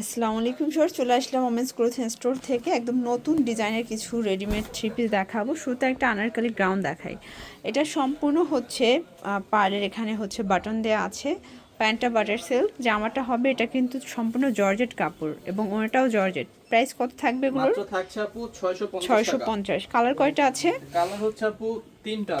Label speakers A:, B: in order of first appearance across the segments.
A: আসসালামু আলাইকুম স্যার চলে আসলাম ওমেন্স ক্লোথ স্টোর থেকে। একদম নতুন ডিজাইনের কিছু রেডিমেড থ্রি পিস দেখাবো। শুরুতে একটা আনারকালি গ্রাউন্ড দেখাই। এটা সম্পূর্ণ হচ্ছে পাড়ের এখানে হচ্ছে বাটন দেওয়া আছে প্যান্টটা বাটার সিল্ক জামাটা হবে এটা কিন্তু সম্পূর্ণ জর্জেট কাপড় এবং ওনাটাও জর্জেট প্রাইস কত থাকবে এগুলোর
B: থাকছে আপু 650
A: ছয়শো পঞ্চাশ। কালার কয়টা আছে?
B: কালার হচ্ছে আপু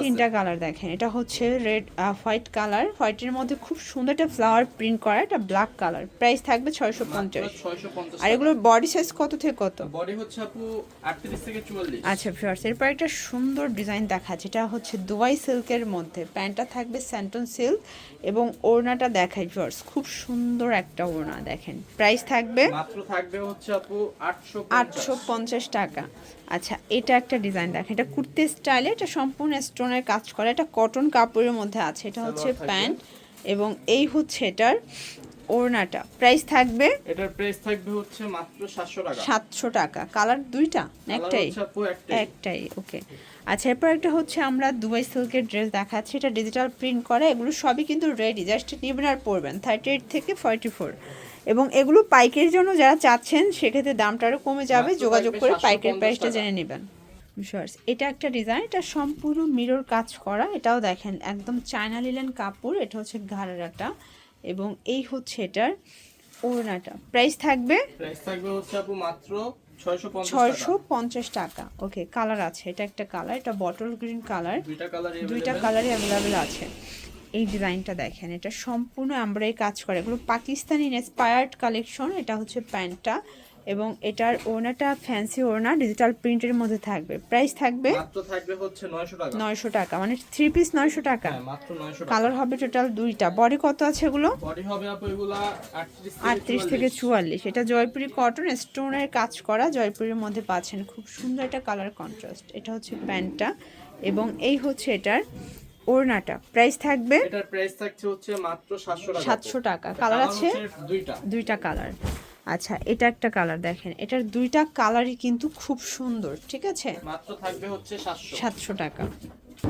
B: তিনটা
A: কালার দেখেন। এটা হচ্ছে রেড হোয়াইট কালার হোয়াইটের মধ্যে খুব সুন্দর একটা ফ্লাওয়ার প্রিন্ট করা এটা ব্ল্যাক কালার প্রাইস থাকবে ছয়শো পঞ্চাশ।
B: 650
A: আর এগুলোর বডি সাইজ কত থেকে কত?
B: বডি হচ্ছে আপু 38 থেকে 44
A: আচ্ছা ফিয়ার্স এরপর একটা সুন্দর ডিজাইন দেখাচ্ছে। এটা হচ্ছে দুবাই সিল্কের মধ্যে। প্যান্টটা থাকবে স্যান্টন সিল্ক এবং ওড়নাটা দেখাই ফিয়ার্স খুব সুন্দর একটা ওড়না দেখেন। প্রাইস থাকবে
B: মাত্র থাকবে হচ্ছে আপু 850
A: আটশো পঞ্চাশ টাকা। আচ্ছা এটা একটা ডিজাইন দেখেন। এটা কুর্তি স্টাইলে এটা সম্পূর্ণ স্টোনের কাজ করা এটা কটন কাপড়ের মধ্যে আছে এটা হচ্ছে প্যান্ট এবং এই হচ্ছে এটার ওড়নাটা। প্রাইস থাকবে?
B: এটার প্রাইস থাকবে হচ্ছে মাত্র 700 টাকা।
A: সাতশো টাকা। কালার দুইটা? একটাই?
B: একটাই।
A: ওকে। আচ্ছা এরপর একটা হচ্ছে আমরা দুবাই সিল্কের ড্রেস দেখাচ্ছি। এটা ডিজিটাল প্রিন্ট করা এগুলো সবই কিন্তু রেডি জাস্ট নেবেন আর পরবেন। থার্টি এইট থেকে ফর্টি ফোর এবং এগুলো পাইকের জন্য যারা চাচ্ছেন সেক্ষেত্রে দামটা আরও কমে যাবে। যোগাযোগ করে
B: 750
A: পাইকের প্রাইসটা জেনে নেবেন। Sure. এটা একটা ডিজাইন এটা সম্পূর্ণ মিরর কাজ করা এটাও দেখেন একদম চায়না লিলেন কাপড় এটা হচ্ছে ঘাড়াটা এবং এই হচ্ছে এটার ওড়নাটা। প্রাইস থাকবে?
B: প্রাইস থাকবে হচ্ছে আপু মাত্র 650 টাকা।
A: ওকে কালার আছে এটা একটা কালার এটা বটল গ্রিন কালার
B: দুইটা কালার
A: দুইটা কালারই অ্যাভেলেবেল আছে। এই ডিজাইনটা দেখেন এটা সম্পূর্ণ আমরাই কাজ করে। এগুলো পাকিস্তানি ইন্সপায়ার্ড কালেকশন এটা হচ্ছে প্যান্টটা। এবং এটার ওনাটা ফ্যান্সি ওনা ডিজিটাল প্রিন্টের মধ্যে থাকবে। প্রাইস থাকবে
B: মাত্র থাকবে হচ্ছে 900 টাকা।
A: নয়শো টাকা মানে থ্রি পিস নয়শো টাকা।
B: হ্যাঁ মাত্র 900 টাকা।
A: কালার হবে টোটাল দুইটা। বডি কত আছে এগুলো?
B: বডি হবে আপু এগুলা 38
A: আটত্রিশ থেকে চুয়াল্লিশ। এটা জয়পুরি কটন স্টোনের কাজ করা জয়পুরের মধ্যে পাচ্ছেন। খুব সুন্দর একটা কালার কন্ট্রাস্ট এটা হচ্ছে প্যান্টটা এবং এই হচ্ছে এটার ওড়নাটা। প্রাইস থাকবে
B: এটার প্রাইস থাকছে হচ্ছে মাত্র 700 টাকা।
A: সাতশো টাকা। কালার আছে?
B: দুইটা।
A: দুইটা কালার আচ্ছা এটা একটা কালার দেখেন। এটার দুইটা কালারই কিন্তু খুব সুন্দর ঠিক আছে?
B: মাত্র থাকবে হচ্ছে 700
A: সাতশো টাকা।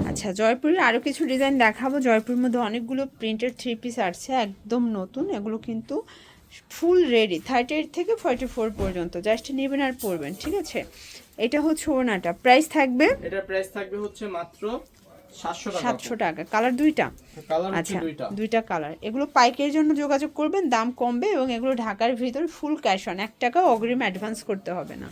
A: আচ্ছা জয়পুরের আরও কিছু ডিজাইন দেখাবো। জয়পুরের মধ্যে অনেকগুলো প্রিন্টেড থ্রি পিস আসছে একদম নতুন। এগুলো কিন্তু ফুল রেডি থার্টি এইট থেকে ফর্টি ফোর পর্যন্ত। জাস্ট নেবেন আর পরবেন ঠিক আছে? এটা হচ্ছে ওনাটা প্রাইস থাকবে?
B: এটার প্রাইস থাকবে হচ্ছে মাত্র 700
A: সাতশো টাকা কালার দুইটা? আচ্ছা
B: দুইটা।
A: কালার। এগুলো পাইকের জন্য যোগাযোগ করবেন দাম কমবে এবং এগুলো ঢাকার ভিতর ফুল ক্যাশ অন এক টাকা অগ্রিম অ্যাডভান্স করতে হবে না।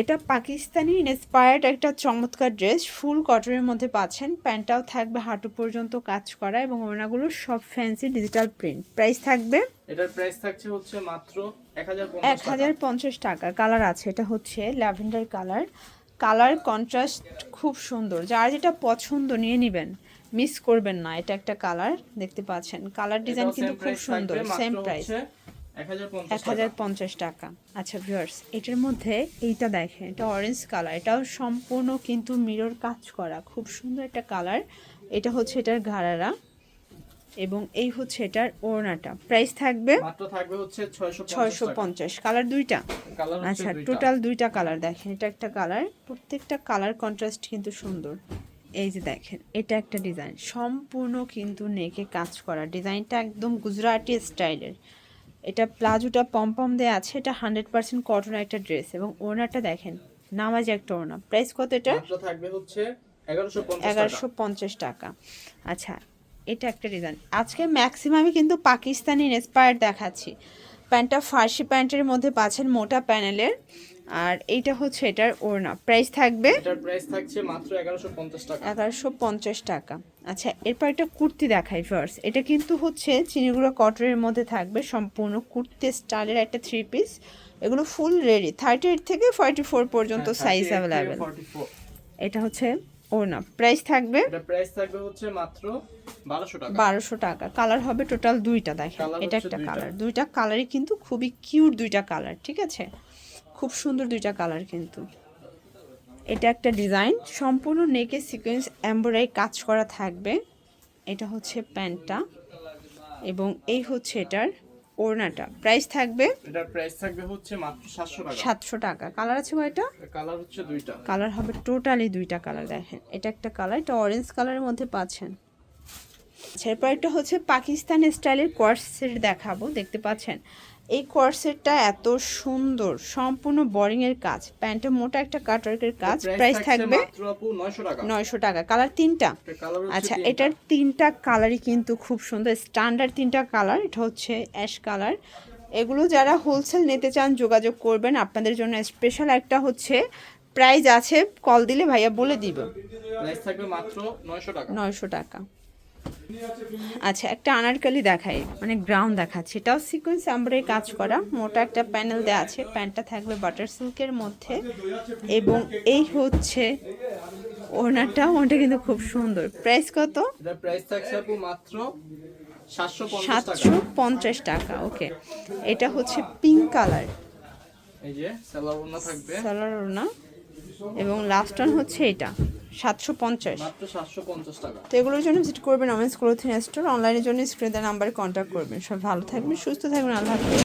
A: এটা পাকিস্তানি ইন্সপায়ার্ড একটা চমৎকার ড্রেস ফুল কটনের মধ্যে পাচ্ছেন। প্যান্টটাও থাকবে হাঁটু পর্যন্ত কাজ করা এবং ওনাগুলো সব ফ্যান্সি ডিজিটাল প্রিন্ট প্রাইস থাকবে?
B: এটার প্রাইস থাকছে হচ্ছে মাত্র
A: এক হাজার পঞ্চাশ টাকা। কালার আছে। এটা হচ্ছে ল্যাভেন্ডার কালার কালার কন্ট্রাস্ট খুব সুন্দর। যার যেটা পছন্দ নিয়ে নেবেন মিস করবেন না। এটা একটা কালার দেখতে পাচ্ছেন। কালার ডিজাইন কিন্তু খুব সুন্দর সেম প্রাইস এক
B: 1050
A: হাজার
B: টাকা।
A: পঞ্চাশ টাকা। আচ্ছা ভিউয়ার্স এটার মধ্যে এইটা দেখেন এটা অরেঞ্জ কালার এটাও সম্পূর্ণ কিন্তু মিরর কাজ করা। খুব সুন্দর একটা কালার এটা হচ্ছে এটার ঘাড়ারা। এবং এই হচ্ছে এটার ওড়নাটা। প্রাইস থাকবে
B: মাত্র থাকবে হচ্ছে 650
A: ছয়শো পঞ্চাশ। কালার দুইটা? আচ্ছা টোটাল দুইটা কালার দেখেন। এটা একটা কালার প্রত্যেকটা কালার কন্ট্রাস্ট কিন্তু সুন্দর। এই যে দেখেন এটা একটা ডিজাইন সম্পূর্ণ কিন্তু নেকে কাজ করা। ডিজাইনটা একদম গুজরাটি স্টাইলের। এটা প্লাজোটা পম্পম দেওয়া আছে। এটা হান্ড্রেড পার্সেন্ট কটন একটা ড্রেস এবং ওনারটা দেখেন নামাজ একটা ওনা প্রাইস কত এটা?
B: থাকবে হচ্ছে 1150
A: এগারোশো পঞ্চাশ টাকা। আচ্ছা এটা একটা ডিজাইন আজকে ম্যাক্সিমামই কিন্তু পাকিস্তানি ইন্সপায়ার্ড দেখাচ্ছি। প্যান্টটা ফার্সি প্যান্টের মধ্যে পাচ্ছেন মোটা প্যানেলের। আর এইটা হচ্ছে এটার ওড়না। প্রাইস থাকবে
B: এটার প্রাইস থাকছে মাত্র 1150 টাকা।
A: এগারোশো পঞ্চাশ টাকা। আচ্ছা এরপর একটা কুর্তি দেখাই ফার্স্ট এটা কিন্তু হচ্ছে চিনিগুড়া কটনের মধ্যে থাকবে সম্পূর্ণ কুর্তি স্টাইলের একটা থ্রি পিস এগুলো ফুল রেডি থার্টি এইট থেকে ফর্টি ফোর পর্যন্ত
B: হ্যাঁ,
A: সাইজ
B: 38
A: অ্যাভেলেবেল
B: 44
A: এটা হচ্ছে ওড়না প্রাইস থাকবে?
B: প্রাইস থাকবে হচ্ছে মাত্র 1200 টাকা।
A: বারোশো টাকা। কালার হবে টোটাল দুইটা দেখেন। এটা একটা কালার দুইটা কালারই কিন্তু খুবই কিউট দুইটা কালার ঠিক আছে? খুব সুন্দর দুইটা কালার কিন্তু। এটা একটা ডিজাইন সম্পূর্ণ নেকে সিকোয়েন্স এমব্রয়ডারি কাজ করা থাকবে। এটা হচ্ছে প্যান্টটা। এবং এই হচ্ছে এটার ওড়নাটা। প্রাইস থাকবে?
B: এটার প্রাইস থাকবে হচ্ছে মাত্র 700 টাকা।
A: সাতশো টাকা। কালার আছে কয়টা
B: কালার হচ্ছে দুইটা।
A: কালার হবে টোটালি দুইটা কালার দেখেন। এটা একটা কালার এটা অরেঞ্জ কালারের মধ্যে পাচ্ছেন। এরপর একটা হচ্ছে পাকিস্তান স্টাইলের কোয়ার্টস সেট দেখাবো দেখতে পাচ্ছেন? এই কোর্সেটটা এত সুন্দর সম্পূর্ণ বোরিং এর কাজ। প্যান্টে মোটা একটা কাটওয়ার্কের কাজ প্রাইস থাকবে
B: মাত্র 900 টাকা।
A: নয়শো টাকা। কালার তিনটা।
B: হচ্ছে
A: আচ্ছা এটার তিনটা কালারই কিন্তু খুব সুন্দর। স্ট্যান্ডার্ড তিনটা কালার এটা হচ্ছে অ্যাশ কালার। এগুলো যারা হোলসেল নিতে চান যোগাযোগ করবেন। আপনাদের জন্য স্পেশাল একটা হচ্ছে প্রাইস আছে। কল দিলে ভাইয়া বলে দিব।
B: প্রাইস থাকবে মাত্র 900 টাকা।
A: নয়শো টাকা। আচ্ছা একটা আনারকালি দেখাই মানে গ্রাউন্ড দেখাচ্ছে। এটাও সিকোয়েন্স আমরাই কাজ করা। মোটা একটা প্যানেল দেওয়া আছে। প্যান্টটা থাকবে বাটার সিল্কের মধ্যে। এবং এই হচ্ছে ওনাটা ওটা কিন্তু খুব সুন্দর। প্রাইস কত?
B: প্রাইস থাকছে মাত্র
A: সাতশো পঞ্চাশ টাকা। ওকে এটা হচ্ছে পিঙ্ক কালার
B: এই যে সালোয়ার ওড়না থাকবে।
A: সালার ওনা এবং লাস্ট ওয়ান হচ্ছে এটা। সাতশো পঞ্চাশ।
B: মাত্র 750 টাকা।
A: তো এগুলোর জন্য ভিজিট করবেন অমেন্স ক্লোথিং স্টোর। অনলাইনের জন্য স্ক্রিনে নাম্বারে কন্ট্যাক্ট করবেন। সব ভালো থাকবেন সুস্থ থাকবেন আল্লাহ হাফেজ।